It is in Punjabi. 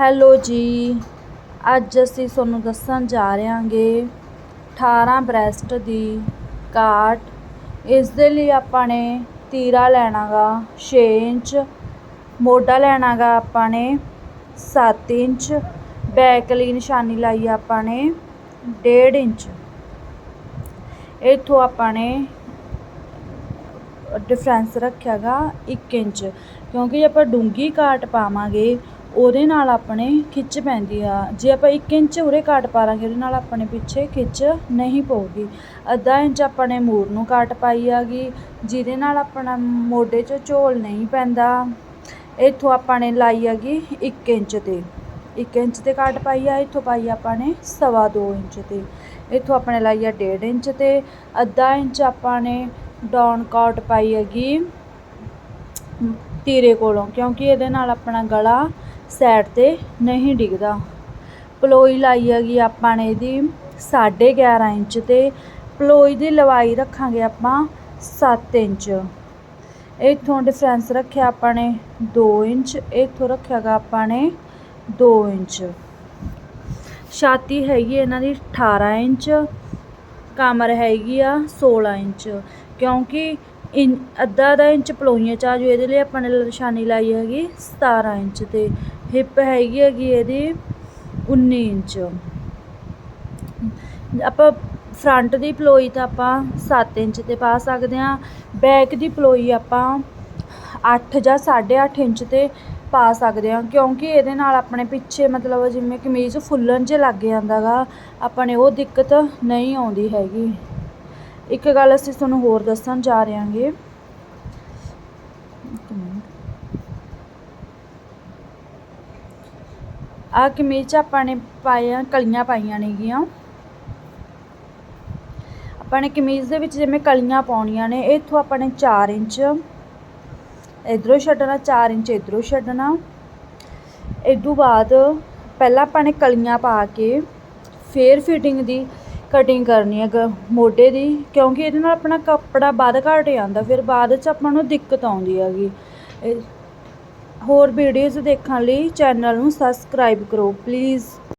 ਹੈਲੋ ਜੀ। ਅੱਜ ਅਸੀਂ ਤੁਹਾਨੂੰ ਦੱਸਣ ਜਾ ਰਹੇ ਹਾਂਗੇ 18 ਬ੍ਰੈਸਟ ਦੀ ਕਾਟ। ਇਸ ਦੇ ਲਈ ਆਪਾਂ ਨੇ ਤੀਰਾ ਲੈਣਾ ਗਾ 6 ਇੰਚ, ਮੋਢਾ ਲੈਣਾ ਗਾ ਆਪਾਂ ਨੇ 7 ਇੰਚ, ਬੈਕ ਲਈ ਨਿਸ਼ਾਨੀ ਲਾਈ ਆਪਾਂ ਨੇ 1.5 ਇੰਚ। ਇੱਥੋਂ ਆਪਾਂ ਨੇ ਡਿਫਰੈਂਸ ਰੱਖਿਆ ਗਾ 1 ਇੰਚ। ਕਿਉਂਕਿ ਜੇ ਆਪਾਂ ਡੂੰਗੀ ਕਾਟ ਪਾਵਾਂਗੇ ਉਹਦੇ ਨਾਲ ਆਪਣੇ ਖਿੱਚ ਪੈਂਦੀ ਆ। ਜੇ ਆਪਾਂ 1 ਇੰਚ ਉਰੇ ਕਾਟ ਪਾ ਲਾਂਗੇ ਉਹਦੇ ਨਾਲ ਆਪਣੇ ਪਿੱਛੇ ਖਿੱਚ ਨਹੀਂ ਪਊਗੀ। ਅੱਧਾ ਇੰਚ ਆਪਾਂ ਨੇ ਮੂਰ ਨੂੰ ਕਾਟ ਪਾਈ ਆਗੀ, ਜਿਹਦੇ ਨਾਲ ਆਪਣਾ ਮੋਢੇ 'ਚ ਝੋਲ ਨਹੀਂ ਪੈਂਦਾ। ਇੱਥੋਂ ਆਪਾਂ ਨੇ ਲਾਈ ਹੈਗੀ 1 ਇੰਚ 'ਤੇ। 1 ਇੰਚ 'ਤੇ ਕਾਟ ਪਾਈ ਆ, ਇੱਥੋਂ ਪਾਈ ਆਪਾਂ ਨੇ ਸਵਾ ਦੋ ਇੰਚ 'ਤੇ। ਇੱਥੋਂ ਆਪਣੇ ਲਾਈ ਆ 1.5 ਇੰਚ 'ਤੇ। ਅੱਧਾ ਇੰਚ ਆਪਾਂ ਨੇ ਡਾਊਨ ਕਾਟ ਪਾਈ ਹੈਗੀ ਤੀਰੇ ਕੋਲੋਂ, ਕਿਉਂਕਿ ਇਹਦੇ ਨਾਲ ਆਪਣਾ ਗਲਾ ਸਾਈਡ 'ਤੇ ਨਹੀਂ ਡਿੱਗਦਾ। ਪਲੋਈ ਲਾਈ ਹੈਗੀ ਆਪਾਂ ਨੇ ਇਹਦੀ 11.5 ਇੰਚ 'ਤੇ। ਪਲੋਈ ਦੀ ਲਵਾਈ ਰੱਖਾਂਗੇ ਆਪਾਂ 7 ਇੰਚ। ਇੱਥੋਂ ਡਿਫਰੈਂਸ ਰੱਖਿਆ ਆਪਾਂ ਨੇ 2 ਇੰਚ। ਇੱਥੋਂ ਰੱਖਿਆ ਗਾ ਆਪਾਂ ਨੇ 2 ਇੰਚ। ਛਾਤੀ ਹੈਗੀ ਇਹਨਾਂ ਦੀ 18 ਇੰਚ। ਕਮਰ ਹੈਗੀ ਆ 16 ਇੰਚ। ਕਿਉਂਕਿ ਇੰ ਅੱਧਾ ਅੱਧਾ ਇੰਚ ਪਲੋਈਆਂ 'ਚ ਆ ਜੂ ਇਹਦੇ ਲਈ ਆਪਾਂ ਨੇ ਨਿਸ਼ਾਨੀ ਲਾਈ ਹੈਗੀ 17 ਇੰਚ 'ਤੇ। ਹਿੱਪ ਹੈਗੀ ਹੈਗੀ ਇਹਦੀ 19 ਇੰਚ। ਆਪਾਂ ਫਰੰਟ ਦੀ ਪਲੋਈ ਤਾਂ ਆਪਾਂ 7 ਇੰਚ 'ਤੇ ਪਾ ਸਕਦੇ ਹਾਂ। ਬੈਕ ਦੀ ਪਲੋਈ ਆਪਾਂ 8 ਜਾਂ 8.5 ਇੰਚ 'ਤੇ ਪਾ ਸਕਦੇ ਹਾਂ, ਕਿਉਂਕਿ ਇਹਦੇ ਨਾਲ ਆਪਣੇ ਪਿੱਛੇ ਮਤਲਬ ਜਿਵੇਂ ਕਮੀਜ਼ ਫੁੱਲਣ 'ਚ ਲੱਗ ਜਾਂਦਾ ਗਾ ਆਪਾਂ ਨੇ ਉਹ ਦਿੱਕਤ ਨਹੀਂ ਆਉਂਦੀ ਹੈਗੀ। ਇੱਕ ਗੱਲ ਅਸੀਂ ਤੁਹਾਨੂੰ ਹੋਰ ਦੱਸਣ ਜਾ ਰਹੇ ਹਾਂਗੇ ਇੱਕ ਆ ਕਮੀਜ਼ 'ਚ ਆਪਾਂ ਨੇ ਪਾਇਆ ਕਲੀਆਂ ਪਾਈਆਂ ਨੇਗੀਆਂ। ਆਪਾਂ ਨੇ ਕਮੀਜ਼ ਦੇ ਵਿੱਚ ਜਿਵੇਂ ਕਲੀਆਂ ਪਾਉਣੀਆਂ ਨੇ, ਇੱਥੋਂ ਆਪਾਂ ਨੇ 4 ਇੰਚ ਇਧਰੋਂ ਛੱਡਣਾ 4 ਇੰਚ ਇਧਰੋਂ ਛੱਡਣਾ। ਇਦੋਂ ਬਾਅਦ ਪਹਿਲਾਂ ਆਪਾਂ ਨੇ ਕਲੀਆਂ ਪਾ ਕੇ ਫੇਰ ਫਿਟਿੰਗ ਦੀ ਕਟਿੰਗ ਕਰਨੀ ਹੈ ਮੋਢੇ ਦੀ, ਕਿਉਂਕਿ ਇਹਦੇ ਨਾਲ ਆਪਣਾ ਕੱਪੜਾ ਵੱਧ ਘੱਟ ਜਾਂਦਾ, ਫਿਰ ਬਾਅਦ 'ਚ ਆਪਾਂ ਨੂੰ ਦਿੱਕਤ ਆਉਂਦੀ ਹੈਗੀ। ਹੋਰ ਵੀਡੀਓਜ਼ ਦੇਖਣ ਲਈ ਚੈਨਲ ਨੂੰ ਸਬਸਕ੍ਰਾਈਬ ਕਰੋ ਪਲੀਜ਼